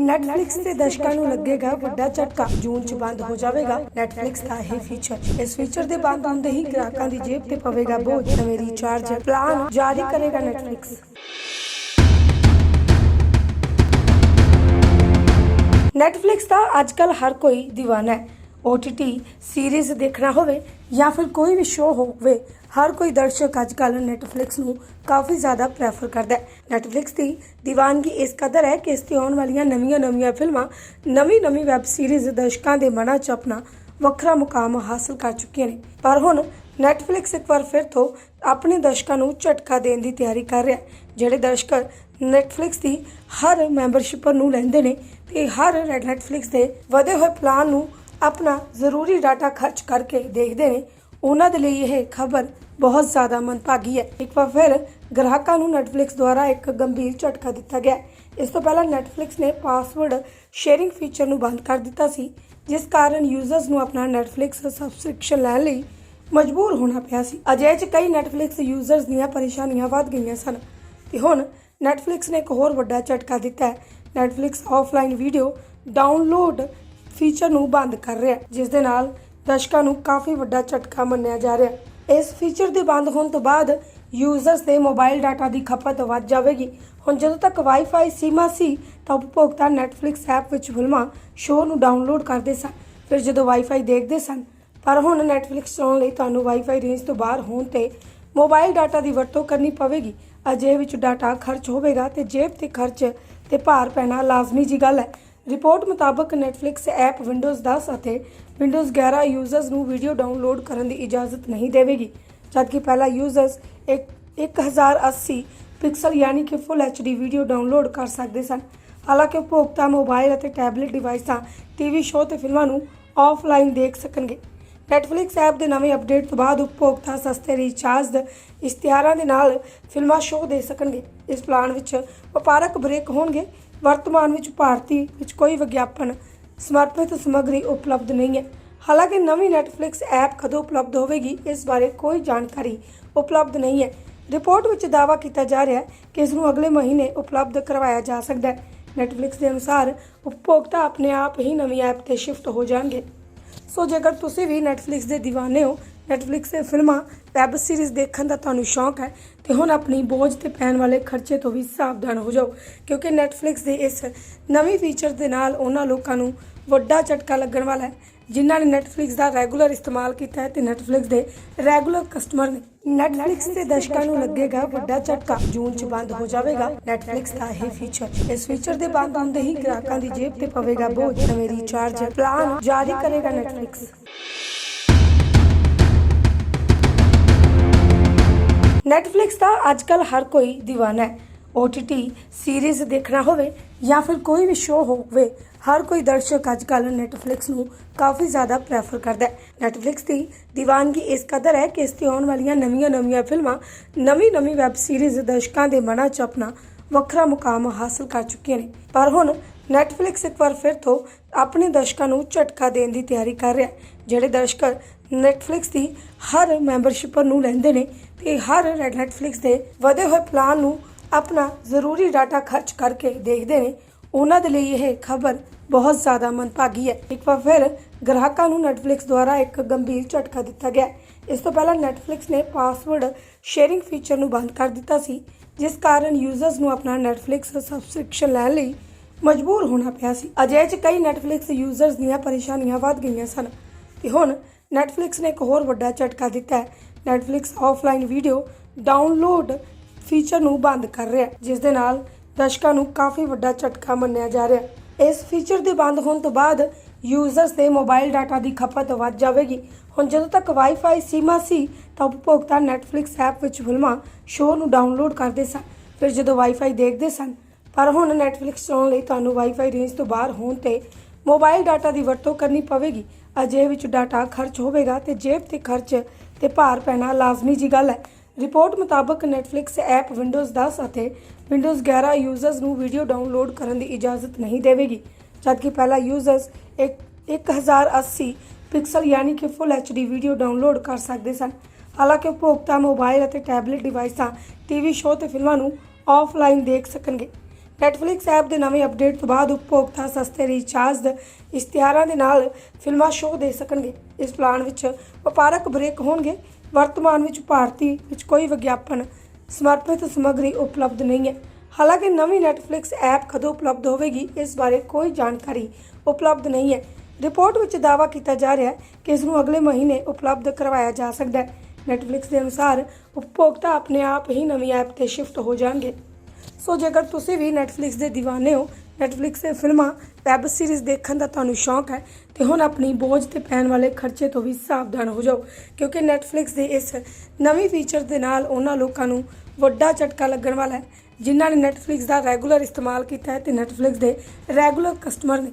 Netflix ਦੇ ਦਰਸ਼ਕਾਂ ਨੂੰ ਲੱਗੇਗਾ ਵੱਡਾ ਝਟਕਾ। ਜੂਨ 'ਚ ਬੰਦ ਹੋ ਜਾਵੇਗਾ। ਨੈਟਫਲਿਕਸ ਦਾ ਇਹ ਫੀਚਰ ਇਸ ਫੀਚਰ ਦੇ ਬੰਦ ਹੁੰਦੇ ਹੀ ਗ੍ਰਾਹਕਾਂ ਦੀ ਜੇਬ ਤੇ ਪਵੇਗਾ ਬੋਝ। ਨਵੇਂ ਰੀਚਾਰਜ ਪਲਾਨ ਜਾਰੀ ਕਰੇਗਾ ਨੈਟਫਲਿਕਸ ਨੈਟਫਲਿਕਸ ਦਾ ਅੱਜਕੱਲ ਹਰ ਕੋਈ دیਵਾਨਾ ਹੈ। OTT ਸੀਰੀਜ਼ ਦੇਖਣਾ ਹੋਵੇ ਜਾਂ ਫਿਰ ਕੋਈ ਵੀ ਸ਼ੋਅ ਹੋਵੇ, ਹਰ ਕੋਈ ਦਰਸ਼ਕ ਅੱਜਕੱਲ ਨੈਟਫਲਿਕਸ ਨੂੰ ਕਾਫੀ ਜ਼ਿਆਦਾ ਪ੍ਰੈਫਰ ਕਰਦਾ ਹੈ। ਨੈਟਫਲਿਕਸ ਦੀ ਦੀਵਾਨਗੀ ਇਸ ਕਦਰ ਹੈ ਕਿ ਇਸ ਤੇ ਆਉਣ ਵਾਲੀਆਂ ਨਵੀਆਂ-ਨਵੀਆਂ ਫਿਲਮਾਂ, ਨਵੀਂ-ਨਵੀਂ ਵੈਬ ਸੀਰੀਜ਼ ਦਰਸ਼ਕਾਂ ਦੇ ਮਨਾਂ 'ਚ ਆਪਣਾ ਵੱਖਰਾ ਮੁਕਾਮ ਹਾਸਲ ਕਰ ਚੁੱਕੀਆਂ ਨੇ। ਪਰ ਹੁਣ ਨੈਟਫਲਿਕਸ ਇੱਕ ਵਾਰ ਫਿਰ ਤੋਂ ਆਪਣੇ ਦਰਸ਼ਕਾਂ ਨੂੰ ਝਟਕਾ ਦੇਣ ਦੀ ਤਿਆਰੀ ਕਰ ਰਿਹਾ ਹੈ, ਜਿਹੜੇ ਦਰਸ਼ਕ ਨੈਟਫਲਿਕਸ ਦੀ ਹਰ ਮੈਂਬਰਸ਼ਿਪ ਨੂੰ ਲੈਂਦੇ ਨੇ ਤੇ ਹਰ ਨੈਟਫਲਿਕਸ ਦੇ ਵਧੇ ਹੋਏ ਪਲਾਨ ਨੂੰ ਆਪਣਾ ਜ਼ਰੂਰੀ ਡਾਟਾ ਖਰਚ ਕਰਕੇ ਦੇਖਦੇ ਨੇ। ਉਹਨਾਂ ਦੇ ਲਈ ਇਹ ਖਬਰ ਬਹੁਤ ਜ਼ਿਆਦਾ ਮੰਦਭਾਗੀ ਹੈ। ਇੱਕ ਵਾਰ ਫਿਰ ਗ੍ਰਾਹਕਾਂ ਨੂੰ ਨੈਟਫਲਿਕਸ ਦੁਆਰਾ ਇੱਕ ਗੰਭੀਰ ਝਟਕਾ ਦਿੱਤਾ ਗਿਆ। ਇਸ ਤੋਂ ਪਹਿਲਾਂ ਨੈਟਫਲਿਕਸ ਨੇ ਪਾਸਵਰਡ ਸ਼ੇਅਰਿੰਗ ਫੀਚਰ ਨੂੰ ਬੰਦ ਕਰ ਦਿੱਤਾ ਸੀ, ਜਿਸ ਕਾਰਨ ਯੂਜ਼ਰਸ ਨੂੰ ਆਪਣਾ ਨੈਟਫਲਿਕਸ ਸਬਸਕ੍ਰਿਪਸ਼ਨ ਲੈਣ ਲਈ ਮਜਬੂਰ ਹੋਣਾ ਪਿਆ ਸੀ। ਅਜਿਹੇ ਚ ਕਈ ਨੈਟਫਲਿਕਸ ਯੂਜ਼ਰਸ ਦੀਆਂ ਪਰੇਸ਼ਾਨੀਆਂ ਵੱਧ ਗਈਆਂ ਸਨ। ਤੇ ਹੁਣ ਨੈਟਫਲਿਕਸ ਨੇ ਇੱਕ ਹੋਰ ਵੱਡਾ ਝਟਕਾ ਦਿੱਤਾ ਹੈ। Netflix offline video download feature ਨੂੰ ਬੰਦ ਕਰ ਰਿਹਾ ਜਿਸ ਦੇ ਨਾਲ ਦਰਸ਼ਕਾਂ ਨੂੰ ਕਾਫੀ ਵੱਡਾ ਝਟਕਾ ਮੰਨਿਆ ਜਾ ਰਿਹਾ ਇਸ ਫੀਚਰ ਦੇ ਬੰਦ ਹੋਣ ਤੋਂ ਬਾਅਦ ਯੂਜ਼ਰਸ ਦੇ ਮੋਬਾਈਲ ਡਾਟਾ ਦੀ ਖਪਤ ਵੱਧ ਜਾਵੇਗੀ। ਹੁਣ ਜਦੋਂ ਤੱਕ ਵਾਈਫਾਈ ਸੀਮਾ ਸੀ, ਤਾਂ ਉਪਭੋਗਤਾ ਨੈਟਫਲਿਕਸ ਐਪ ਵਿੱਚ ਫਿਲਮਾਂ ਸ਼ੋਅ ਨੂੰ ਡਾਊਨਲੋਡ ਕਰਦੇ ਸਨ। ਫਿਰ ਜਦੋਂ ਵਾਈਫਾਈ ਦੇਖਦੇ ਸਨ, ਪਰ ਹੁਣ ਨੈਟਫਲਿਕਸ ਚਲਾਉਣ ਲਈ ਤੁਹਾਨੂੰ ਵਾਈਫਾਈ ਰੇਂਜ ਤੋਂ ਬਾਹਰ ਹੋਣ ਤੇ ਮੋਬਾਈਲ ਡਾਟਾ ਦੀ ਵਰਤੋਂ ਕਰਨੀ ਪਵੇਗੀ। ਅਜੇ ਵਿੱਚ ਡਾਟਾ ਖਰਚ ਹੋਵੇਗਾ ਤੇ ਜੇਬ ਤੇ ਖਰਚ ਤੇ ਭਾਰ ਪੈਣਾ ਲਾਜ਼ਮੀ ਜੀ ਗੱਲ ਹੈ। ਰਿਪੋਰਟ ਮੁਤਾਬਕ ਨੈਟਫਲਿਕਸ ਐਪ ਵਿੰਡੋਜ਼ 10 ਅਤੇ ਵਿੰਡੋਜ਼ 11 ਯੂਜ਼ਰਸ ਨੂੰ ਵੀਡੀਓ ਡਾਊਨਲੋਡ ਕਰਨ ਦੀ ਇਜਾਜ਼ਤ ਨਹੀਂ ਦੇਵੇਗੀ, ਜਦਕਿ ਪਹਿਲਾ ਯੂਜ਼ਰਸ ਇੱਕ 1080 ਪਿਕਸਲ ਯਾਨੀ ਕਿ ਫੁੱਲ ਐਚਡੀ ਵੀਡੀਓ ਡਾਊਨਲੋਡ ਕਰ ਸਕਦੇ ਸਨ। ਹਾਲਾਂਕਿ ਉਪਭੋਗਤਾ ਮੋਬਾਈਲ ਅਤੇ ਟੈਬਲੇਟ ਡਿਵਾਈਸਾਂ ਟੀਵੀ ਸ਼ੋਅ ਤੇ ਫਿਲਮਾਂ ਨੂੰ ਆਫਲਾਈਨ ਦੇਖ ਸਕਣਗੇ। ਨੈਟਫਲਿਕਸ ਐਪ ਦੇ ਨਵੇਂ ਅਪਡੇਟ ਤੋਂ ਬਾਅਦ ਉਪਭੋਗਤਾ ਸਸਤੇ ਰੀਚਾਰਜ ਇਸ਼ਤਿਹਾਰਾਂ ਦੇ ਨਾਲ ਫਿਲਮਾਂ ਸ਼ੋਅ ਦੇ ਸਕਣਗੇ। ਇਸ ਪਲਾਨ ਵਿੱਚ ਵਪਾਰਕ ਬ੍ਰੇਕ ਹੋਣਗੇ। ਵਰਤਮਾਨ ਵਿੱਚ ਭਾਰਤੀ ਵਿੱਚ ਕੋਈ ਵਿਗਿਆਪਨ, ਸਮਰਪਿਤ ਸਮੱਗਰੀ ਉਪਲਬਧ ਨਹੀਂ ਹੈ। ਹਾਲਾਂਕਿ ਨਵੀਂ ਨੈਟਫਲਿਕਸ ਐਪ ਕਦੋਂ ਉਪਲਬਧ ਹੋਵੇਗੀ, ਇਸ ਬਾਰੇ ਕੋਈ ਜਾਣਕਾਰੀ ਉਪਲਬਧ ਨਹੀਂ ਹੈ। ਰਿਪੋਰਟ ਵਿੱਚ ਦਾਅਵਾ ਕੀਤਾ ਜਾ ਰਿਹਾ ਹੈ ਕਿ ਇਸ ਨੂੰ ਅਗਲੇ ਮਹੀਨੇ ਉਪਲਬਧ ਕਰਵਾਇਆ ਜਾ ਸਕਦਾ ਹੈ। ਨੈਟਫਲਿਕਸ ਦੇ ਅਨੁਸਾਰ ਉਪਭੋਗਤਾ ਆਪਣੇ ਆਪ ਹੀ ਨਵੀਂ ਐਪ ਤੇ ਸ਼ਿਫਟ ਹੋ ਜਾਣਗੇ। ਸੋ ਜੇਕਰ ਤੁਸੀਂ ਵੀ ਨੈਟਫਲਿਕਸ ਦੇ دیਵਾਨੇ ਹੋ ਨੈਟਫਲਿਕਸ ਦੇ ਫਿਲਮਾਂ ਵੈਬ ਸੀਰੀਜ਼ ਦੇਖਣ ਦਾ ਤੁਹਾਨੂੰ ਸ਼ੌਂਕ ਹੈ, ਤੇ ਹੁਣ ਆਪਣੀ ਬੋਝ ਤੇ ਪੈਣ ਵਾਲੇ ਖਰਚੇ ਤੋਂ ਵੀ ਸਾਵਧਾਨ ਹੋ ਜਾਓ, ਕਿਉਂਕਿ ਨੈਟਫਲਿਕਸ ਦੇ ਇਸ ਨਵੇਂ ਫੀਚਰ ਦੇ ਨਾਲ ਉਹਨਾਂ ਲੋਕਾਂ ਨੂੰ ਵੱਡਾ ਝਟਕਾ ਲੱਗਣ ਵਾਲਾ ਹੈ, ਜਿਨ੍ਹਾਂ ਨੇ ਨੈਟਫਲਿਕਸ ਦਾ ਰੈਗੂਲਰ ਇਸਤੇਮਾਲ ਕੀਤਾ ਹੈ, ਤੇ ਨੈਟਫਲਿਕਸ ਦੇ ਰੈਗੂਲਰ ਕਸਟਮਰ ਨੇ ਨੈਟਫਲਿਕਸ ਦੇ ਦਰਸ਼ਕਾਂ ਨੂੰ ਲੱਗੇਗਾ ਵੱਡਾ ਝਟਕਾ। ਜੂਨ 'ਚ ਬੰਦ ਹੋ ਜਾਵੇਗਾ ਨੈਟਫਲਿਕਸ ਦਾ ਇਹ ਫੀਚਰ ਇਸ ਫੀਚਰ ਦੇ ਬੰਦ ਹੁੰਦੇ ਹੀ ਗ੍ਰਾਹਕਾਂ ਦੀ ਜੇਬ ਤੇ ਪਵੇਗਾ ਬੋਝ, ਨਵੇਂ ਰੀਚਾਰਜ ਪਲਾਨ ਜਾਰੀ ਕਰੇਗਾ ਨੈਟਫਲਿਕਸ ਨੈਟਫਲਿਕਸ ਦਾ ਅੱਜਕੱਲ ਹਰ ਕੋਈ دیਵਾਨਾ ਹੈ। OTT ਸੀਰੀਜ਼ ਦੇਖਣਾ ਹੋਵੇ ਜਾਂ ਫਿਰ ਕੋਈ ਵੀ ਸ਼ੋਅ ਹੋਵੇ, ਹਰ ਕੋਈ ਦਰਸ਼ਕ ਅੱਜਕੱਲ ਨੈਟਫਲਿਕਸ ਨੂੰ ਕਾਫੀ ਜ਼ਿਆਦਾ ਪ੍ਰੈਫਰ ਕਰਦਾ ਹੈ। ਨੈਟਫਲਿਕਸ ਦੀ ਦੀਵਾਨਗੀ ਇਸ ਕਦਰ ਹੈ ਕਿ ਇਸ ਤੇ ਆਉਣ ਵਾਲੀਆਂ ਨਵੀਆਂ-ਨਵੀਆਂ ਫਿਲਮਾਂ, ਨਵੀਂ-ਨਵੀਂ ਵੈਬ ਸੀਰੀਜ਼ ਦਰਸ਼ਕਾਂ ਦੇ ਮਨਾਂ 'ਚ ਆਪਣਾ ਵੱਖਰਾ ਮੁਕਾਮ ਹਾਸਲ ਕਰ ਚੁੱਕੀਆਂ ਨੇ। ਪਰ ਹੁਣ ਨੈਟਫਲਿਕਸ ਇੱਕ ਵਾਰ ਫਿਰ ਤੋਂ ਆਪਣੇ ਦਰਸ਼ਕਾਂ ਨੂੰ ਝਟਕਾ ਦੇਣ ਦੀ ਤਿਆਰੀ ਕਰ ਰਿਹਾ ਜਿਹੜੇ ਦਰਸ਼ਕ ਨੈਟਫਲਿਕਸ ਦੀ ਹਰ ਮੈਂਬਰਸ਼ਿਪ ਨੂੰ ਲੈਂਦੇ ਨੇ ਤੇ ਹਰ ਨੈਟਫਲਿਕਸ ਦੇ ਵਧੇ ਹੋਏ ਪਲਾਨ ਨੂੰ ਆਪਣਾ ਜ਼ਰੂਰੀ ਡਾਟਾ ਖਰਚ ਕਰਕੇ ਦੇਖਦੇ ਨੇ। ਉਹਨਾਂ ਦੇ ਲਈ ਇਹ ਖਬਰ ਬਹੁਤ ਜ਼ਿਆਦਾ ਮੰਦਭਾਗੀ ਹੈ। ਇੱਕ ਵਾਰ ਫਿਰ ਗ੍ਰਾਹਕਾਂ ਨੂੰ ਨੈਟਫਲਿਕਸ ਦੁਆਰਾ ਇੱਕ ਗੰਭੀਰ ਝਟਕਾ ਦਿੱਤਾ ਗਿਆ। ਇਸ ਤੋਂ ਪਹਿਲਾਂ ਨੈਟਫਲਿਕਸ ਨੇ ਪਾਸਵਰਡ ਸ਼ੇਅਰਿੰਗ ਫੀਚਰ ਨੂੰ ਬੰਦ ਕਰ ਦਿੱਤਾ ਸੀ, ਜਿਸ ਕਾਰਨ ਯੂਜ਼ਰਸ ਨੂੰ ਆਪਣਾ ਨੈਟਫਲਿਕਸ ਸਬਸਕ੍ਰਿਪਸ਼ਨ ਲੈਣ ਲਈ ਮਜਬੂਰ ਹੋਣਾ ਪਿਆ ਸੀ। ਅਜਿਹੇ ਚ ਕਈ ਨੈਟਫਲਿਕਸ ਯੂਜ਼ਰਸ ਦੀਆਂ ਪਰੇਸ਼ਾਨੀਆਂ ਵੱਧ ਗਈਆਂ ਸਨ। ਤੇ ਹੁਣ ਨੈਟਫਲਿਕਸ ਨੇ ਇੱਕ ਹੋਰ ਵੱਡਾ ਝਟਕਾ ਦਿੱਤਾ ਹੈ। Netflix offline video download feature ਨੂੰ ਬੰਦ ਕਰ ਰਿਹਾ ਹੈ, ਜਿਸ ਦੇ ਨਾਲ ਦਰਸ਼ਕਾਂ ਨੂੰ ਕਾਫੀ ਵੱਡਾ ਝਟਕਾ ਮੰਨਿਆ ਜਾ ਰਿਹਾ ਹੈ। ਇਸ ਫੀਚਰ ਦੇ ਬੰਦ ਹੋਣ ਤੋਂ ਬਾਅਦ ਯੂਜ਼ਰਸ ਦੇ ਮੋਬਾਈਲ ਡਾਟਾ ਦੀ ਖਪਤ ਵੱਧ ਜਾਵੇਗੀ। ਹੁਣ ਜਦੋਂ ਤੱਕ ਵਾਈਫਾਈ ਸੀਮਾ ਸੀ, ਤਾਂ ਉਪਭੋਗਤਾ ਨੈਟਫਲਿਕਸ ਐਪ ਵਿੱਚ ਫਿਲਮਾਂ ਸ਼ੋਅ ਨੂੰ ਡਾਊਨਲੋਡ ਕਰਦੇ ਸਨ, ਫਿਰ ਜਦੋਂ ਵਾਈਫਾਈ ਦੇਖਦੇ ਸਨ। ਪਰ ਹੁਣ ਨੈਟਫਲਿਕਸ ਚਲਾਉਣ ਲਈ ਤੁਹਾਨੂੰ ਵਾਈਫਾਈ ਰੇਂਜ ਤੋਂ ਬਾਹਰ ਹੋਣ ਤੇ ਮੋਬਾਈਲ ਡਾਟਾ ਦੀ ਵਰਤੋਂ ਕਰਨੀ ਪਵੇਗੀ। ਅਜੇ ਵਿੱਚ ਡਾਟਾ ਖਰਚ ਹੋਵੇਗਾ ਤੇ ਜੇਬ ਤੇ ਖਰਚ ਤੇ ਭਾਰ ਪੈਣਾ ਲਾਜ਼ਮੀ ਜੀ ਗੱਲ ਹੈ। ਰਿਪੋਰਟ ਮੁਤਾਬਕ ਨੈਟਫਲਿਕਸ ਐਪ ਵਿੰਡੋਜ਼ 10 ਅਤੇ ਵਿੰਡੋਜ਼ 11 ਯੂਜ਼ਰਸ ਨੂੰ ਵੀਡੀਓ ਡਾਊਨਲੋਡ ਕਰਨ ਦੀ ਇਜਾਜ਼ਤ ਨਹੀਂ ਦੇਵੇਗੀ। ਜਦਕਿ ਪਹਿਲਾ ਯੂਜ਼ਰਸ ਇੱਕ 1080 ਪਿਕਸਲ ਯਾਨੀ ਕਿ ਫੁੱਲ ਐਚਡੀ ਵੀਡੀਓ ਡਾਊਨਲੋਡ ਕਰ ਸਕਦੇ ਸਨ। ਹਾਲਾਂਕਿ ਉਪਭੋਗਤਾ ਮੋਬਾਈਲ ਅਤੇ ਟੈਬਲੇਟ ਡਿਵਾਈਸਾਂ ਟੀਵੀ ਸ਼ੋਅ ਤੇ ਫਿਲਮਾਂ ਨੂੰ ਆਫਲਾਈਨ ਦੇਖ ਸਕਣਗੇ। Netflix ਐਪ ਦੇ ਨਵੇਂ ਅਪਡੇਟ ਤੋਂ ਬਾਅਦ ਉਪਭੋਗਤਾ ਸਸਤੇ ਰੀਚਾਰਜ ਇਸ਼ਤਿਹਾਰਾਂ ਦੇ ਨਾਲ ਫਿਲਮਾਂ ਸ਼ੋਅ ਦੇ ਸਕਣਗੇ। ਇਸ ਪਲਾਨ ਵਿੱਚ ਵਪਾਰਕ ਬ੍ਰੇਕ ਹੋਣਗੇ। ਵਰਤਮਾਨ ਵਿੱਚ ਭਾਰਤੀ ਵਿੱਚ ਕੋਈ ਵਿਗਿਆਪਨ ਸਮਰਪਿਤ ਸਮੱਗਰੀ ਉਪਲਬਧ ਨਹੀਂ ਹੈ। ਹਾਲਾਂਕਿ ਨਵੀਂ Netflix ਐਪ ਕਦੋਂ ਉਪਲਬਧ ਹੋਵੇਗੀ, ਇਸ ਬਾਰੇ ਕੋਈ ਜਾਣਕਾਰੀ ਉਪਲਬਧ ਨਹੀਂ ਹੈ। ਰਿਪੋਰਟ ਵਿੱਚ ਦਾਅਵਾ ਕੀਤਾ ਜਾ ਰਿਹਾ ਹੈ ਕਿ ਇਸ ਨੂੰ ਅਗਲੇ ਮਹੀਨੇ ਉਪਲਬਧ ਕਰਵਾਇਆ ਜਾ ਸਕਦਾ ਹੈ। Netflix ਦੇ ਅਨੁਸਾਰ ਉਪਭੋਗਤਾ ਆਪਣੇ ਆਪ ਹੀ ਨਵੀਂ ਐਪ ਤੇ ਸ਼ਿਫਟ ਹੋ ਜਾਣਗੇ। ਸੋ ਜੇਕਰ ਤੁਸੀਂ ਵੀ Netflix ਦੇ دیਵਾਨੇ ਹੋ, Netflix ਦੇ ਫਿਲਮਾਂ ਵੈਬ ਸੀਰੀਜ਼ ਦੇਖਣ ਦਾ ਤੁਹਾਨੂੰ ਸ਼ੌਂਕ ਹੈ, ਤੇ ਹੁਣ ਆਪਣੀ ਬੋਝ ਤੇ ਪੈਣ ਵਾਲੇ ਖਰਚੇ ਤੋਂ ਵੀ ਸਾਵਧਾਨ ਹੋ ਜਾਓ, ਕਿਉਂਕਿ Netflix ਦੇ ਇਸ ਨਵੀਂ ਫੀਚਰ ਦੇ ਨਾਲ ਉਹਨਾਂ ਲੋਕਾਂ ਨੂੰ ਵੱਡਾ ਝਟਕਾ ਲੱਗਣ ਵਾਲਾ ਹੈ, ਜਿਨ੍ਹਾਂ ਨੇ Netflix ਦਾ ਰੈਗੂਲਰ ਇਸਤੇਮਾਲ ਕੀਤਾ ਹੈ ਤੇ Netflix ਦੇ ਰੈਗੂਲਰ ਕਸਟਮਰ ਨੇ।